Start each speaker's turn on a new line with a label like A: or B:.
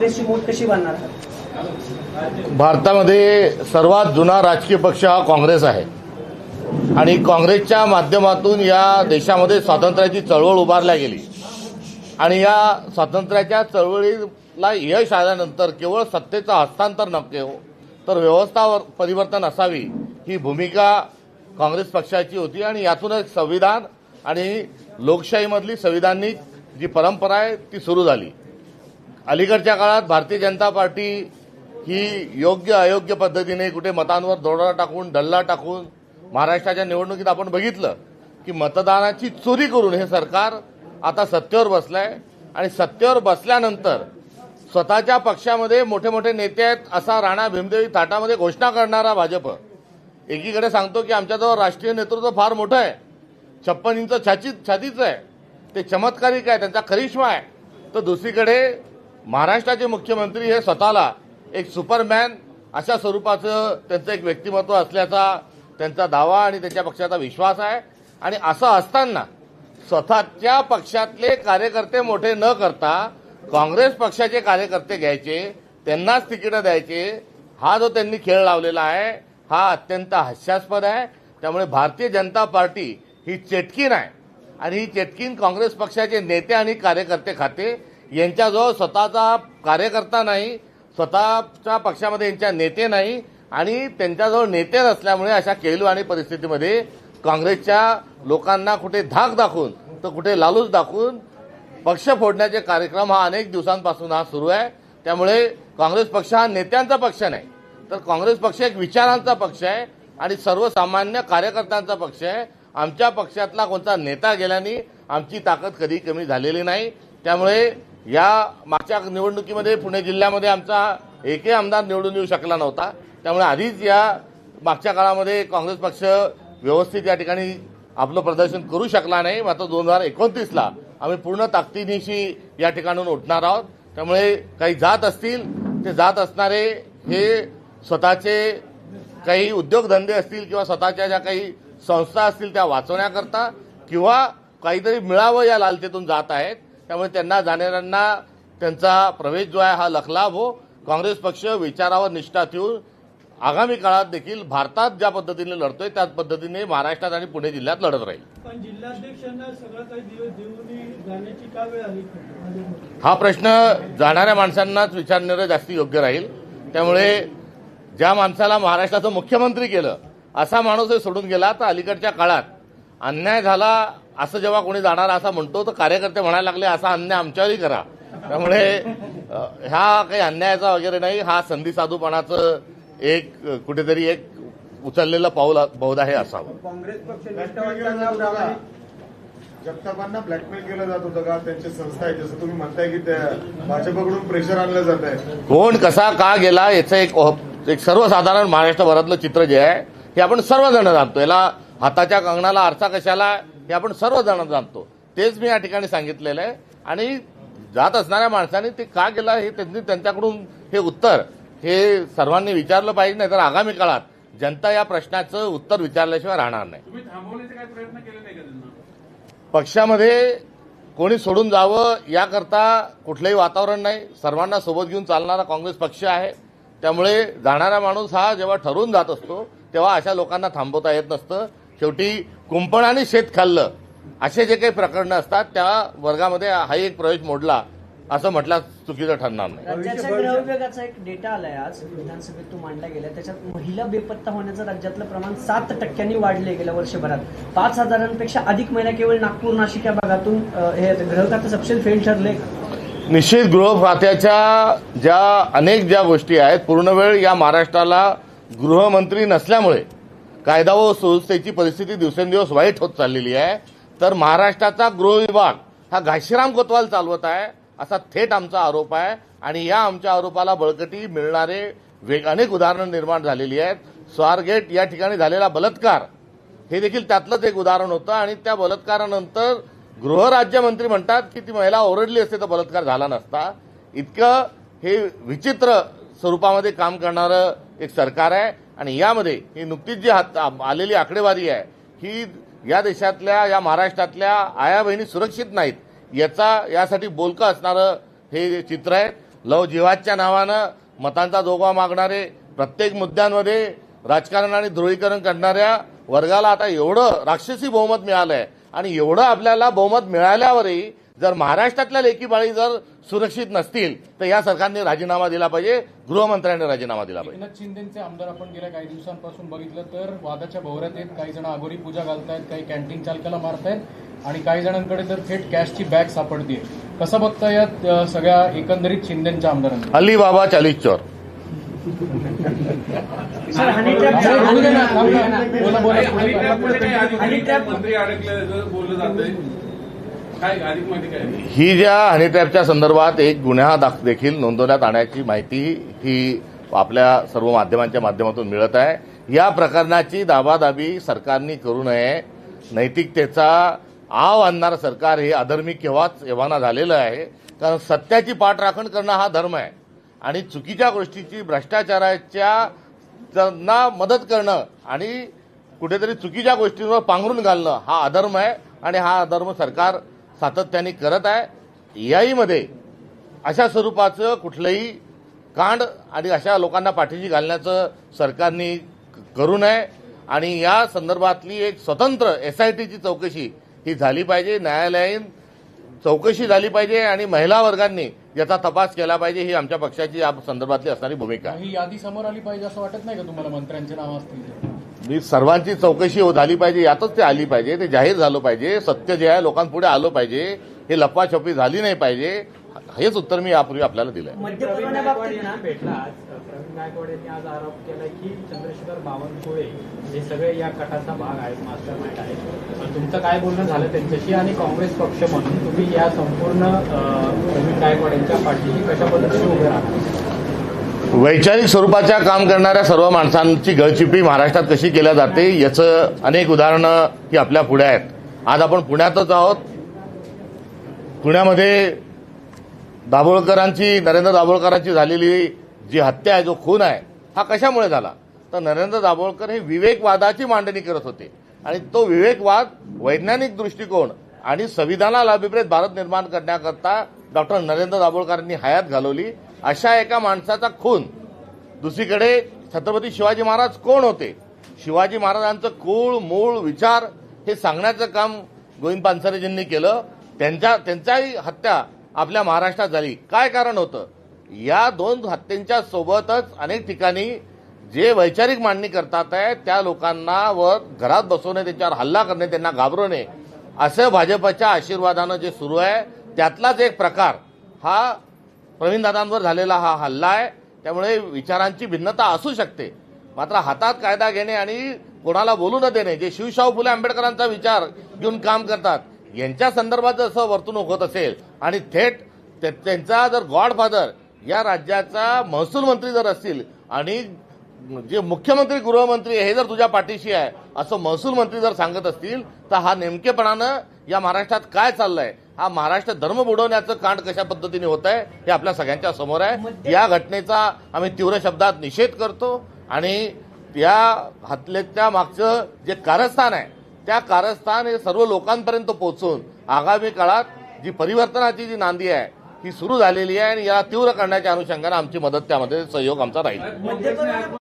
A: कशी बांधणार
B: भारतामध्ये सर्वात जुना राजकीय पक्ष हा काँग्रेस आहे. आणि काँग्रेसच्या माध्यमातून या देशामध्ये स्वातंत्र्याची चळवळ उभारल्या गेली. आणि या स्वातंत्र्याच्या चळवळीला यश आल्यानंतर केवळ सत्तेचं हस्तांतर नको हो, तर व्यवस्था परिवर्तन असावी ही भूमिका काँग्रेस पक्षाची होती. आणि यातून एक संविधान आणि लोकशाहीमधली संविधानिक जी परंपरा आहे ती सुरू झाली. अलीकडच्या काळात भारतीय जनता पार्टी ही योग्य अयोग्य पद्धतीने कुठे मतांवर दोडा टाकून डल्ला टाकून महाराष्ट्राच्या निवडणुकीत आपण बघितलं की मतदानाची चोरी करून हे सरकार आता सत्तेवर बसलंय. आणि सत्तेवर बसल्यानंतर स्वतःच्या पक्षामध्ये मोठे मोठे नेते आहेत असा राणा भीमदेवी थाटामध्ये घोषणा करणारा भाजप. एकीकडे सांगतो की आमच्याजवळ राष्ट्रीय नेतृत्व फार मोठं आहे. छप्पन इंच छाचीत छातीचं आहे. ते चमत्कारिक आहे त्यांचा करिश्मा आहे. तर दुसरीकडे महाराष्ट्राचे मुख्यमंत्री हे स्वतःला एक सुपरमॅन अशा स्वरूपाचं त्यांचं एक व्यक्तिमत्व असल्याचा त्यांचा दावा आणि त्यांच्या पक्षाचा विश्वास आहे. आणि असं असताना स्वतःच्या पक्षातले कार्यकर्ते मोठे न करता काँग्रेस पक्षाचे कार्यकर्ते घ्यायचे त्यांनाच तिकीटं द्यायचे हा जो त्यांनी खेळ लावलेला आहे हा अत्यंत हास्यास्पद आहे. त्यामुळे भारतीय जनता पार्टी ही चेटकीन आहे. आणि ही चेटकीन काँग्रेस पक्षाचे नेते आणि कार्यकर्ते खाते यांच्याजवळ स्वतःचा कार्यकर्ता नाही स्वतःच्या पक्षामध्ये यांच्या नेते नाही आणि त्यांच्याजवळ नेते नसल्यामुळे अशा केलवाणी परिस्थितीमध्ये काँग्रेसच्या लोकांना कुठे धाक दाखवून तर कुठे लालूच दाखवून पक्ष फोडण्याचे कार्यक्रम हा अनेक दिवसांपासून हा सुरू आहे. त्यामुळे काँग्रेस पक्ष हा नेत्यांचा पक्ष नाही तर काँग्रेस पक्ष एक विचारांचा पक्ष आहे आणि सर्वसामान्य कार्यकर्त्यांचा पक्ष आहे. आमच्या पक्षातला कोणता नेता गेल्याने आमची ताकद कधी कमी झालेली नाही. त्यामुळे या मागच्या निवडणुकीमध्ये पुणे जिल्ह्यामध्ये आमचा एकही आमदार निवडून येऊ शकला नव्हता. त्यामुळे आधीच या मागच्या काळामध्ये काँग्रेस पक्ष व्यवस्थित या ठिकाणी आपलं प्रदर्शन करू शकला नाही. मात्र दोन हजार एकोणतीसला आम्ही पूर्ण ताकदीनिशी या ठिकाणून उठणार आहोत. त्यामुळे काही जात असतील ते जात असणारे हे स्वतःचे काही उद्योगधंदे असतील किंवा स्वतःच्या ज्या काही संस्था असतील त्या वाचवण्याकरता किंवा काहीतरी मिळावं या लालचेतून जात आहेत. त्यामुळे त्यांना जाणाऱ्यांना त्यांचा प्रवेश जो आहे हा लखलाभ हो. काँग्रेस पक्ष विचारावर निष्ठा ठेवून आगामी काळात देखील भारतात ज्या पद्धतीने लढतोय त्याच पद्धतीने महाराष्ट्रात आणि पुणे जिल्ह्यात लढत राहील? हा प्रश्न जाणाऱ्या माणसांनाच विचारणारं जास्ती योग्य राहील. त्यामुळे ज्या माणसाला महाराष्ट्राचं मुख्यमंत्री केलं असा माणूस हे सोडून गेला तर अलीकडच्या काळात अन्याय झाला असं जेव्हा कोणी जाणार असा म्हणतो तर कार्यकर्ते म्हणायला लागले असा अन्याय आमच्यावरही करा. त्यामुळे ह्या काही अन्यायाचा वगैरे नाही हा संधी साधूपणाचं एक कुठेतरी एक उचललेलं पाऊल बहुधा हे असावं.
A: काँग्रेस पक्ष?
C: जगतापांना ब्लॅकमेल केलं जात होतं का? त्यांची संस्था आहे जसं तुम्ही म्हणताय की भाजपकडून प्रेशर आणलं जात आहे.
B: कोण कसा का गेला याचं एक एक सर्वसाधारण महाराष्ट्रभरातलं चित्र जे आहे हे आपण सर्वजण जाणतो याला हाताच्या कंगणाला आरसा कशाला? हे आपण सर्वजण जाणतो. तेच मी या ठिकाणी सांगितलेलं आहे. आणि जात असणाऱ्या माणसाने ते का गेला हे त्यांनी त्यांच्याकडून हे उत्तर हे सर्वांनी विचारलं पाहिजे नाही तर आगामी काळात जनता या प्रश्नाचं उत्तर विचारल्याशिवाय राहणार नाही.
D: केले
B: पक्षामध्ये कोणी सोडून जावं याकरता कुठलंही वातावरण नाही. सर्वांना सोबत घेऊन चालणारा काँग्रेस पक्ष आहे. त्यामुळे जाणारा माणूस हा जेव्हा ठरवून जात असतो तेव्हा अशा लोकांना थांबवता येत नसतं. शेवटी कुंपणाने शेत खाल्लं. असे जे काही प्रकरणं असतात त्या वर्गामध्ये हाही एक प्रवेश मोडला असं म्हटलं चुकीचं ठरणार नाही.
A: एक डेटा आलाय आज विधानसभेत तो मांडला गेला त्याच्यात महिला बेपत्ता होण्याचं राज्यातलं प्रमाण सात टक्क्यांनी वाढले गेल्या वर्षभरात. पाच हजारांपेक्षा अधिक महिला केवळ नागपूर नाशिक या भागातून हे गृह खातं सपशेल फेल ठरले
B: निश्चित गृह खात्याच्या ज्या अनेक ज्या गोष्टी आहेत पूर्ण वेळ या महाराष्ट्राला गृहमंत्री नसल्यामुळे कायदा व सुव्यवस्थेची परिस्थिती दिवसेंदिवस वाईट होत चाललेली आहे. तर महाराष्ट्राचा गृह विभाग हा घाशीराम कोतवाल चालवत आहे असा थेट आमचा आरोप आहे. आणि या आमच्या आरोपाला बळकटी मिळणारे वेग अनेक उदाहरणं निर्माण झालेली आहेत. स्वारगेट या ठिकाणी झालेला बलात्कार हे देखील त्यातलंच एक उदाहरण होतं. आणि त्या बलात्कारानंतर गृहराज्यमंत्री म्हणतात की ती महिला ओरडली असते तर बलात्कार झाला नसता. इतकं हे विचित्र स्वरूपामध्ये काम करणारं एक सरकार आहे. आणि यामध्ये ही नुकतीच जी हात आलेली आकडेवारी आहे ही या देशातल्या या महाराष्ट्रातल्या आया बहिणी सुरक्षित नाहीत. याचा यासाठी बोलकं असणारं हे चित्र आहे. लव जिहादच्या नावानं मतांचा जोगवा मागणारे प्रत्येक मुद्द्यांमध्ये राजकारण आणि ध्रुवीकरण करणाऱ्या वर्गाला आता एवढं राक्षसी बहुमत मिळालं आहे आणि एवढं आपल्याला बहुमत मिळाल्यावरही जर महाराष्ट्रातल्या लेखी बाळी जर सुरक्षित नसतील तर या सरकारने राजीनामा दिला पाहिजे गृहमंत्र्यांनी राजीनामा दिला पाहिजे.
E: एकनाथ शिंदेचे आमदार आपण गेल्या काही दिवसांपासून बघितलं तर वादाच्या भोवऱ्यात येत काही जण आगोरी पूजा घालतायत काही कॅन्टीन चालकाला मारतायत आणि काही जणांकडे तर थेट कॅशची बॅग सापडते कसं बघता यात अ, सगळ्या एकंदरीत शिंदेच्या आमदारांना
B: अलीबाबा चालीस चोर
D: बोललं जातंय काय अधिक माहिती काय
B: ही ज्या हनीट्रॅपच्या संदर्भात एक गुन्हा दाख देखील नोंदवण्यात आणण्याची माहिती ही आपल्या सर्व माध्यमांच्या माध्यमातून मिळत आहे. या प्रकरणाची दाबादाबी सरकारने करू नये. नैतिकतेचा आव आणणारं सरकार हे अधर्मी केव्हाच एव्हाना झालेलं आहे. कारण सत्याची पाठराखण करणं हा धर्म आहे. आणि चुकीच्या गोष्टीची भ्रष्टाचाराच्या त्यांना मदत करणं आणि कुठेतरी चुकीच्या गोष्टींवर पांघरून घालणं हा अधर्म आहे आणि हा अधर्म सरकार सातत्याने करत आहे. याईमध्ये अशा स्वरूपाचं कुठलंही कांड आणि अशा लोकांना पाठीशी घालण्याचं सरकारने करू नये. आणि या संदर्भातली एक स्वतंत्र एस आय टीची चौकशी ही झाली पाहिजे. न्यायालयीन चौकशी झाली पाहिजे आणि महिला वर्गांनी याचा तपास केला पाहिजे. ही आमच्या पक्षाची या संदर्भातली असणारी भूमिका
E: ही यादी समोर आली पाहिजे असं वाटत नाही का तुम्हाला? मंत्र्यांचे नाव असतील
B: मी सर्वांची चौकशी हो- झाली पाहिजे यातच ते आली पाहिजे ते जाहीर झालं पाहिजे सत्य जे आहे लोकांपुढे आलं पाहिजे हे लपवाछपी झाली नाही पाहिजे हेच उत्तर मी यापूर्वी आपल्याला
F: की चंद्रशेखर बावनकुळे हे सगळे या कटाचा भाग आहेत मास्टर माइंड आहेत. पण तुमचं काय बोलणं झालं त्यांच्याशी आणि काँग्रेस पक्ष म्हणून? तुम्ही या संपूर्ण प्रवीण गायकवाड यांच्या पाठीशी कशा पद्धतीने उभे राहता?
B: वैचारिक स्वरूपाच्या काम करणाऱ्या सर्व माणसांची गळचिपी महाराष्ट्रात कशी केल्या जाते याचं अनेक उदाहरणं ही आपल्या पुढे आहेत. आज आपण पुण्यातच आहोत. पुण्यामध्ये दाभोळकरांची नरेंद्र दाभोळकरांची झालेली जी हत्या आहे जो खून आहे हा कशामुळे झाला? तर नरेंद्र दाभोळकर हे विवेकवादाची मांडणी करत होते. आणि तो विवेकवाद वैज्ञानिक दृष्टिकोन आणि संविधानाला अभिप्रेत भारत निर्माण करण्याकरता डॉक्टर नरेंद्र दाभोळकरांनी हयात घालवली. अशा एका माणसाचा खून. दुसरीकडे छत्रपती शिवाजी महाराज कोण होते? शिवाजी महाराजांचं कुळ मूळ विचार हे सांगण्याचं काम गोविंद पानसरेजींनी केलं. त्यांच्या त्यांच्याही हत्या आपल्या महाराष्ट्रात झाली. काय कारण होतं? या दोन हत्येंच्या सोबतच अनेक ठिकाणी जे वैचारिक मांडणी करतात आहे त्या लोकांना व घरात बसवणे त्यांच्यावर हल्ला करणे त्यांना घाबरवणे असं भाजपच्या आशीर्वादानं जे सुरू आहे त्यातलाच एक प्रकार. हा प्रवीणदादांवर झालेला हा हल्ला आहे. त्यामुळे विचारांची भिन्नता असू शकते. मात्र हातात कायदा घेणे आणि कोणाला बोलू न देणे जे शिवशाहू फुले आंबेडकरांचा विचार घेऊन काम करतात यांच्या संदर्भात जर असं वर्तणूक होत असेल आणि थेट त्यांचा जर गॉडफादर या राज्याचा महसूल मंत्री जर असतील आणि जे मुख्यमंत्री गृहमंत्री हे जर तुझ्या पाठीशी आहे असं महसूल मंत्री जर सांगत असतील तर हा नेमकेपणानं या महाराष्ट्रात काय चाललंय? हा महाराष्ट्र धर्म बुडवण्याचं कांड कशा पद्धतीने होत आहे हे आपल्या सगळ्यांच्या समोर आहे. या घटनेचा आम्ही तीव्र शब्दात निषेध करतो आणि या हत्येच्या मागचं जे कारस्थान आहे त्या कारस्थान हे सर्व लोकांपर्यंत पोहोचून आगामी काळात जी परिवर्तनाची जी नांदी आहे ही सुरू झालेली आहे आणि याला तीव्र करण्याच्या अनुषंगाने आमची मदत त्यामध्ये सहयोग आमचा राहील.